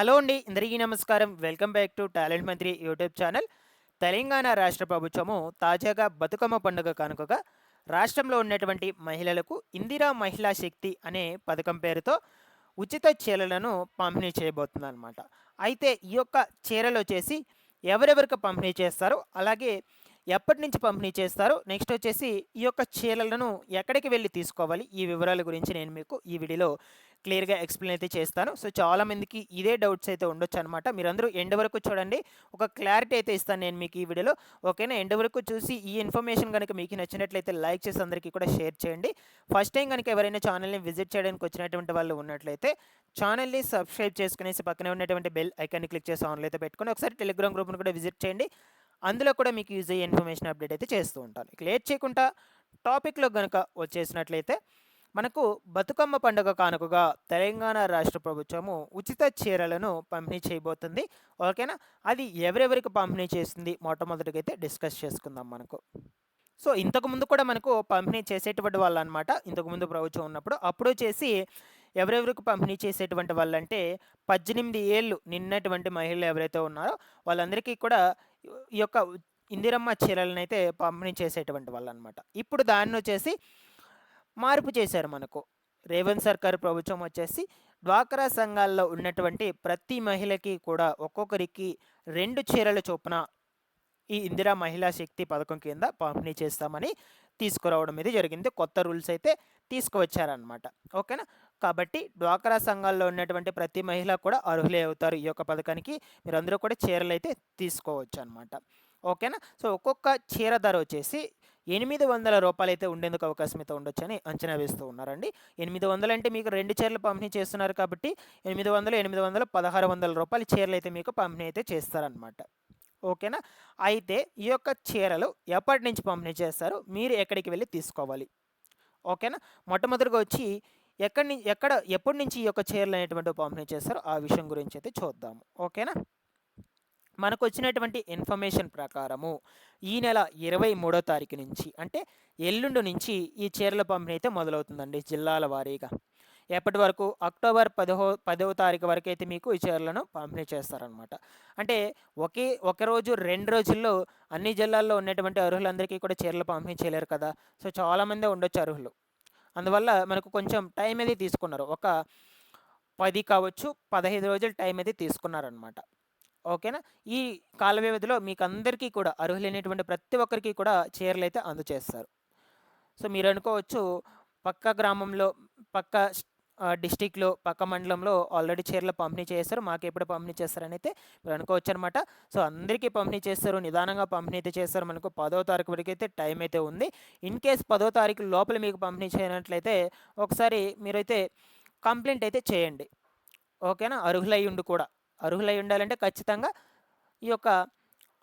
Hello అండి అందరికీ నమస్కారం. Welcome back to talent Mantri YouTube channel. Telangana రాష్ట్ర ప్రభుత్వము తాజాగా బతుకమ్మ పండుగ కానుకగా రాష్ట్రంలో ఉన్నటువంటి మహిళలకు ఇందిరా మహిళా శక్తి అనే పథకం పేరుతో ఉచిత చీరలను పంపిణీ చేయబోతుంది అనమాట అయితే ఈ యొక్క చీరలు వచ్చేసి ఎవరెవరికి పంపిణీ చేస్తారో అలాగే ఎప్పటి నుంచి పంపిణీ చేస్తారో నెక్స్ట్ వచ్చేసి ఈ యొక్క చీరలను ఎక్కడికి వెళ్ళి తీసుకోవాలి? ఈ వివరాల గురించి నేను మీకు ఈ వీడియోలో క్లియర్గా ఎక్స్ప్లెయిన్ అయితే చేస్తాను. సో చాలామందికి ఇదే డౌట్స్ అయితే ఉండొచ్చు అనమాట మీరందరూ ఎండ్ వరకు చూడండి. ఒక క్లారిటీ అయితే ఇస్తాను నేను మీకు ఈ వీడియోలో. ఓకేనా? ఎండ్ వరకు చూసి ఈ ఇన్ఫర్మేషన్ కనుక మీకు నచ్చినట్లయితే లైక్ చేసి అందరికీ కూడా షేర్ చేయండి. ఫస్ట్ టైం కనుక ఎవరైనా ఛానల్ని విజిట్ చేయడానికి వచ్చినటువంటి వాళ్ళు ఉన్నట్లయితే ఛానల్ని సబ్స్క్రైబ్ చేసుకునేసి పక్కనే ఉన్నటువంటి బెల్ ఐకాన్ని క్లిక్ చేసి ఆన్లో అయితే పెట్టుకొని ఒకసారి టెలిగ్రామ్ గ్రూప్ను కూడా విజిట్ చేయండి. అందులో కూడా మీకు యూజ్ అయ్యే ఇన్ఫర్మేషన్ అప్డేట్ అయితే చేస్తూ ఉంటాను. ఇక లేట్ చేయకుండా టాపిక్లో కనుక వచ్చేసినట్లయితే మనకు బతుకమ్మ పండుగ కానుకగా తెలంగాణ రాష్ట్ర ప్రభుత్వము ఉచిత చీరలను పంపిణీ చేయబోతుంది. ఓకేనా? అది ఎవరెవరికి పంపిణీ చేస్తుంది? మొట్టమొదటిగా అయితే డిస్కస్ చేసుకుందాం మనకు. సో ఇంతకుముందు కూడా మనకు పంపిణీ చేసేటువంటి వాళ్ళు అనమాట ఇంతకుముందు ప్రభుత్వం ఉన్నప్పుడు. అప్పుడు చేసి ఎవరెవరికి పంపిణీ చేసేటువంటి వాళ్ళంటే పద్దెనిమిది ఏళ్ళు నిన్నటువంటి మహిళలు ఎవరైతే ఉన్నారో వాళ్ళందరికీ కూడా ఈ యొక్క ఇందిరమ్మ చీరలను అయితే పంపిణీ చేసేటువంటి వాళ్ళు అనమాట ఇప్పుడు దాన్ని వచ్చేసి మార్పు చేశారు మనకు. రేవంత్ సర్కార్ ప్రభుత్వం వచ్చేసి డ్వాక్రా సంఘాల్లో ఉన్నటువంటి ప్రతి మహిళకి కూడా ఒక్కొక్కరికి రెండు చీరల చొప్పున ఈ ఇందిరా మహిళా శక్తి పథకం కింద పంపిణీ చేస్తామని తీసుకురావడం ఇది జరిగింది. కొత్త రూల్స్ అయితే తీసుకువచ్చారనమాట. ఓకేనా? కాబట్టి డ్వాక్రా సంఘాల్లో ఉన్నటువంటి ప్రతి మహిళ కూడా అర్హులే అవుతారు ఈ యొక్క పథకానికి. మీరందరూ కూడా చీరలు అయితే తీసుకోవచ్చు అనమాట ఓకేనా? సో ఒక్కొక్క చీర ధర వచ్చేసి ఎనిమిది వందల రూపాయలు అయితే ఉండేందుకు అవకాశం అయితే ఉండొచ్చని అంచనా వేస్తూ ఉన్నారండి. ఎనిమిది వందలు అంటే మీకు రెండు చీరలు పంపిణీ చేస్తున్నారు కాబట్టి ఎనిమిది వందలు ఎనిమిది వందలు పదహారు వందల రూపాయల చీరలు అయితే మీకు పంపిణీ అయితే చేస్తారనమాట ఓకేనా? అయితే ఈ యొక్క చీరలు ఎప్పటి నుంచి పంపిణీ చేస్తారు? మీరు ఎక్కడికి వెళ్ళి తీసుకోవాలి? ఓకేనా? మొట్టమొదటిగా వచ్చి ఎక్కడి నుంచి ఎక్కడ ఎప్పటి నుంచి ఈ యొక్క చీరలు అనేటువంటి పంపిణీ చేస్తారో ఆ విషయం గురించి అయితే చూద్దాము. ఓకేనా? మనకు వచ్చినటువంటి ఇన్ఫర్మేషన్ ప్రకారము ఈ నెల ఇరవై మూడో తారీఖు నుంచి అంటే ఎల్లుండి నుంచి ఈ చీరల పంపిణీ అయితే మొదలవుతుందండి జిల్లాల వారీగా. ఎప్పటి వరకు? అక్టోబర్ పదహో పదవ తారీఖు వరకు అయితే మీకు ఈ చీరలను పంపిణీ చేస్తారనమాట అంటే ఒకే ఒక రోజు రెండు రోజుల్లో అన్ని జిల్లాల్లో ఉన్నటువంటి అర్హులందరికీ కూడా చీరలు పంపిణీ చేయలేరు కదా. సో చాలామంది ఉండొచ్చు అర్హులు. అందువల్ల మనకు కొంచెం టైం అనేది తీసుకున్నారు. ఒక పది కావచ్చు పదహైదు రోజులు టైం అయితే తీసుకున్నారనమాట. ఓకేనా? ఈ కాల వ్యవధిలో మీకు అందరికీ కూడా అర్హులైనటువంటి ప్రతి ఒక్కరికి కూడా చీరలు అయితే అందజేస్తారు సో మీరు అనుకోవచ్చు పక్క గ్రామంలో పక్క డిస్టిక్లో పక్క మండలంలో ఆల్రెడీ చీరలు పంపిణీ చేస్తారు మాకు ఎప్పుడు పంపిణీ చేస్తారని అయితే మీరు అనుకోవచ్చు అనమాట సో అందరికీ పంపిణీ చేస్తారు. నిదానంగా పంపిణీ అయితే చేస్తారు. మనకు పదో తారీఖు వరకు అయితే టైం అయితే ఉంది. ఇన్ కేస్ పదో తారీఖు లోపల మీకు పంపిణీ చేయనట్లయితే ఒకసారి మీరైతే కంప్లైంట్ అయితే చేయండి. ఓకేనా? అర్హులై ఉండి కూడా. అర్హులై ఉండాలంటే ఖచ్చితంగా ఈ యొక్క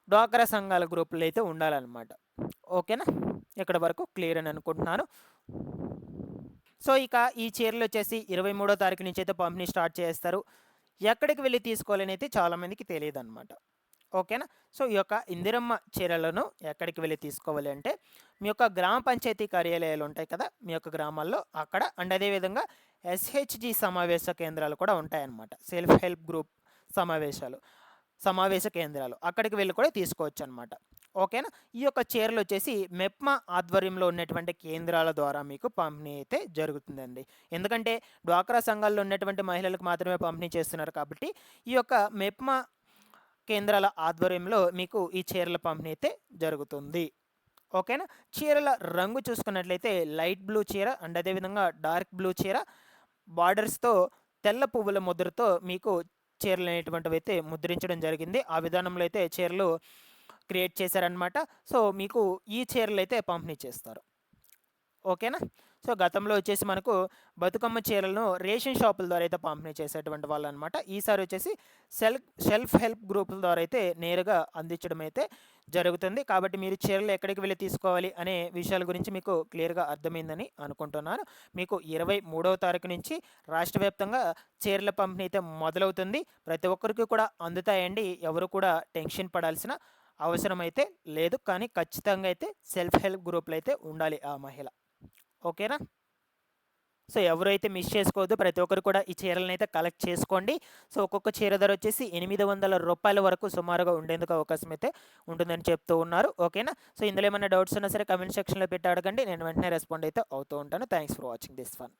డ్వాక్రా సంఘాల గ్రూపులు అయితే ఉండాలన్నమాట. ఓకేనా? ఇక్కడ వరకు క్లియర్ అని అనుకుంటున్నాను. సో ఇక ఈ చీరలు వచ్చేసి ఇరవై మూడో తారీఖు నుంచి అయితే పంపిణీ స్టార్ట్ చేస్తారు. ఎక్కడికి వెళ్ళి తీసుకోవాలని అయితే చాలామందికి తెలియదు అనమాట ఓకేనా? సో ఈ యొక్క ఇందిరమ్మ చీరలను ఎక్కడికి వెళ్ళి తీసుకోవాలి అంటే మీ యొక్క గ్రామ పంచాయతీ కార్యాలయాలు ఉంటాయి కదా మీ యొక్క గ్రామాల్లో అక్కడ అండ్ అదేవిధంగా ఎస్హెచ్జి సమావేశ కేంద్రాలు కూడా ఉంటాయన్నమాట. సెల్ఫ్ హెల్ప్ గ్రూప్ సమావేశాలు సమావేశ కేంద్రాలు అక్కడికి వెళ్ళి కూడా తీసుకోవచ్చు అనమాట ఓకేనా? ఈ యొక్క చీరలు వచ్చేసి మెప్మా ఆధ్వర్యంలో ఉన్నటువంటి కేంద్రాల ద్వారా మీకు పంపిణీ అయితే జరుగుతుందండి. ఎందుకంటే డ్వాక్రా సంఘాల్లో ఉన్నటువంటి మహిళలకు మాత్రమే పంపిణీ చేస్తున్నారు కాబట్టి ఈ యొక్క మెప్మా కేంద్రాల ఆధ్వర్యంలో మీకు ఈ చీరల పంపిణీ అయితే జరుగుతుంది. ఓకేనా? చీరల రంగు చూసుకున్నట్లయితే లైట్ బ్లూ చీర అండ్ అదేవిధంగా డార్క్ బ్లూ చీర బార్డర్స్తో తెల్ల పువ్వుల ముద్రతో మీకు చీరలు అనేటువంటివి అయితే ముద్రించడం జరిగింది. ఆ విధానంలో అయితే చీరలు క్రియేట్ చేశారనమాట సో మీకు ఈ చీరలు అయితే పంపిణీ చేస్తారు. ఓకేనా? సో గతంలో వచ్చేసి మనకు బతుకమ్మ చీరలను రేషన్ షాపుల ద్వారా అయితే పంపిణీ చేసేటువంటి వాళ్ళు అనమాట ఈసారి వచ్చేసి సెల్ఫ్ సెల్ఫ్ హెల్ప్ గ్రూపుల ద్వారా అయితే నేరుగా అందించడం అయితే జరుగుతుంది. కాబట్టి మీరు చీరలు ఎక్కడికి వెళ్ళి తీసుకోవాలి అనే విషయాల గురించి మీకు క్లియర్గా అర్థమైందని అనుకుంటున్నాను. మీకు ఇరవై మూడవ తారీఖు నుంచి రాష్ట్ర వ్యాప్తంగా చీరల పంపిణీ అయితే మొదలవుతుంది. ప్రతి ఒక్కరికి కూడా అందుతాయండి. ఎవరు కూడా టెన్షన్ పడాల్సిన అవసరమైతే లేదు కానీ ఖచ్చితంగా అయితే సెల్ఫ్ హెల్ప్ గ్రూప్లు అయితే ఉండాలి ఆ మహిళ. ఓకేనా? సో ఎవరైతే మిస్ చేసుకోవద్దు ప్రతి ఒక్కరు కూడా ఈ చీరలను అయితే కలెక్ట్ చేసుకోండి. సో ఒక్కొక్క చీర ధర వచ్చేసి ఎనిమిది వందల రూపాయల వరకు సుమారుగా ఉండేందుకు అవకాశం అయితే ఉంటుందని చెప్తూ ఉన్నారు. ఓకేనా? సో ఇందులో ఏమైనా డౌట్స్ ఉన్నా సరే కమెంట్ సెక్షన్లో పెట్టి అడగండి. నేను వెంటనే రెస్పాండ్ అయితే అవుతూ ఉంటాను. Thanks for watching this one